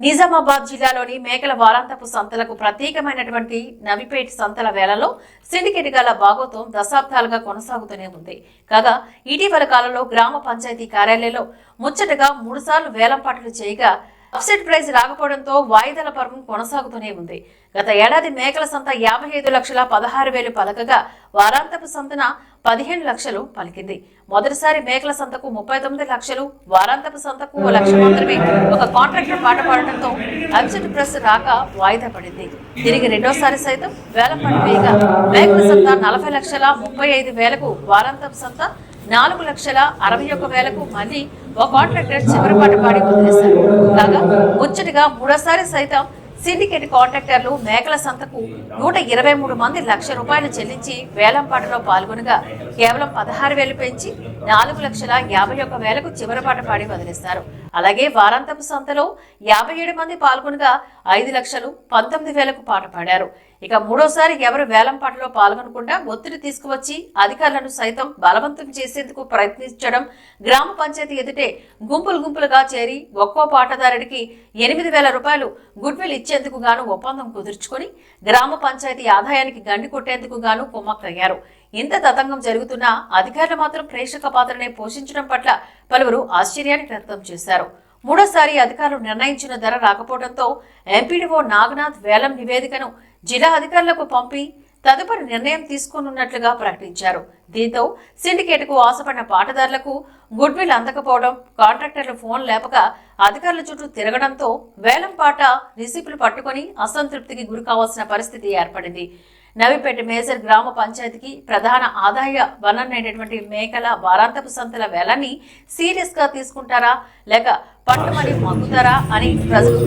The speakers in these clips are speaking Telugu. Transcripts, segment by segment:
నిజామాబాద్ జిల్లాలోని మేకల వారాంతపు సంతలకు ప్రత్యేకమైనటువంటి నవిపేట్ సంతల వేళలో సిండికేట్ గల భాగోతం దశాబ్దాలుగా కొనసాగుతూనే ఉంది. కాగా ఇటీవల కాలంలో గ్రామ పంచాయతీ కార్యాలయంలో ముచ్చటగా మూడుసార్లు వేలం పాటలు చేయగా అప్సెట్ ప్రైజ్ రాకపోవడంతో వాయిదాల పర్వం కొనసాగుతూనే ఉంది. గత ఏడాది మేకల సంత యాభై ఐదు లక్షల పదహారు వేలు పలకగా వారాంతపు సంతన పదిహేను లక్షలు పలికింది. మొదటిసారి మేకల సంతకు ముప్పై తొమ్మిది లక్షలు వారాంతపు సంతకు ఓ లక్ష మాత్రమే ఒక కాంట్రాక్టర్ పాట పాడటంతో అప్సెట్ ప్రెస్ రాక వాయిదా పడింది. తిరిగి రెండోసారి సైతం వేల పాట వేయగా మేకల సంత నలభై లక్షల ముప్పై ఐదు వేలకు వారాంతపు సంత నాలుగు లక్షల అరవై ఒక్క వేలకు మళ్ళీ ఒక కాంట్రాక్టర్ చివరి పాట పాడి వదిలేశారు. కాగా ముచ్చటగా మూడోసారి సైతం సిండికేట్ కాంట్రాక్టర్లు మేకల సంతకు నూట ఇరవై మూడు మంది లక్ష రూపాయలు చెల్లించి వేలంపాటలో పాల్గొనగా కేవలం పదహారు వేలు పెంచి నాలుగు లక్షల యాభై ఒక్క వేలకు చివరి పాట పాడి వదిలేశారు. అలాగే వారాంతపు సంతలో యాభై ఏడు మంది పాల్గొనగా ఐదు లక్షలు పంతొమ్మిది వేలకు పాట పాడారు. ఇక మూడోసారి ఎవరు వేలం పాటలో పాల్గొనకుండా ఒత్తిడి తీసుకువచ్చి అధికారులను సైతం బలవంతం చేసేందుకు ప్రయత్నించడం గ్రామ పంచాయతీ ఎదుటే గుంపులు గుంపులుగా చేరి ఒక్కో పాటదారుడికి ఎనిమిది వేల రూపాయలు గుడ్విల్ ఇచ్చేందుకు గాను ఒప్పందం కుదుర్చుకొని గ్రామ పంచాయతీ ఆదాయానికి గండి కొట్టేందుకు గాను కుమ్మక్కయ్యారు. ఇంత తతంగం జరుగుతున్నా అధికారులు మాత్రం ప్రేక్షక పాత్రనే పోషించడం పట్ల పలువురు ఆశ్చర్యాన్ని వ్యక్తం చేశారు. మూడోసారి అధికారులు నిర్ణయించిన ధర రాకపోవడంతో ఎంపీడీఓ నాగనాథ్ వేలం నివేదికను జిల్లా అధికారులకు పంపి తదుపరి నిర్ణయం తీసుకోనున్నట్లుగా ప్రకటించారు. దీంతో సిండికేట్కు ఆశపడిన పాటదారులకు గుడ్ విల్ అందకపోవడం కాంట్రాక్టర్లు ఫోన్ లేపక అధికారుల చుట్టూ తిరగడంతో వేలం పాట రిసిప్లు పట్టుకొని అసంతృప్తికి గురి కావాల్సిన పరిస్థితి ఏర్పడింది. నవిపేట మేజర్ గ్రామ పంచాయతీకి ప్రధాన ఆదాయ వనరైనటువంటి మేకల వారాంతపు సంతల వేలాన్ని సీరియస్గా తీసుకుంటారా లేక పట్టుమని మగ్గుతారా అని ప్రజలు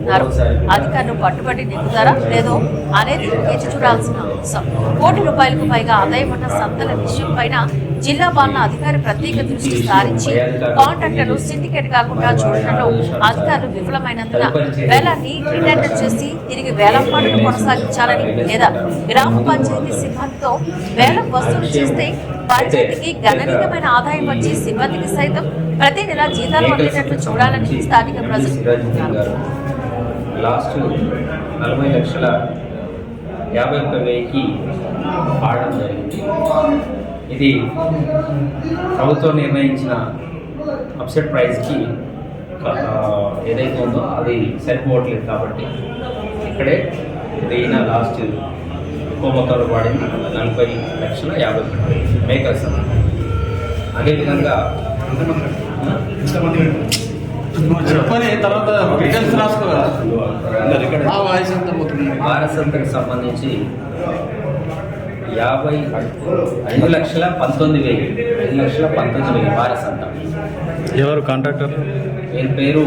ఉన్నారు అధికారులు పట్టుబడి నెగ్గుతారా లేదో అనేది వేచి చూడాల్సిన అంశం కోటి రూపాయలకు పైగా ఆదాయం ఉన్న సంతల విషయం పైన జిల్లా పాలన అధికారి ప్రత్యేక దృష్టి సారించి కాంట్రాక్టర్లు సిండికేట్ కాకుండా చూడటంలో అధికారులు విఫలమైనందున వేలాన్ని రిటెండర్ చేసి తిరిగి వేలం పాటలు కొనసాగించాలని లేదా గ్రామ పంచాయతీ సిబ్బందితో వేలం వసూలు చేస్తే పంచాయతీకి గణనీయమైన ఆదాయం వచ్చి సిబ్బందికి సైతం ప్రతి నెల జీతాలు అందేటట్లు చూడాలని స్థానిక ప్రజలు లాస్ట్ నలభై లక్షల యాభై ఒక్క వెయ్యికి ఆడడం జరిగింది. ఇది ప్రభుత్వం నిర్ణయించిన అప్సెట్ ప్రైస్కి ఏదైతే ఉందో అది సరిపోవట్లేదు కాబట్టి ఇక్కడే ఈయన లాస్ట్ ఎక్కువ మొత్తంలో వాడింది నలభై లక్షల యాభై ఒక్క వెయ్యి మేకర్స్. అదేవిధంగా చెప్పని తర్వాత డీటెయిల్స్ రాసుకోగలరా ఆ వాయిస్ అంతా పోతుంది? వారసత్వకు సంబంధించి యాభై ఐదు లక్షల పంతొమ్మిది వెయ్యి ఐదు లక్షల పంతొమ్మిది వెయ్యి వారసత్వం ఎవరు కాంట్రాక్టర్? వీరి పేరు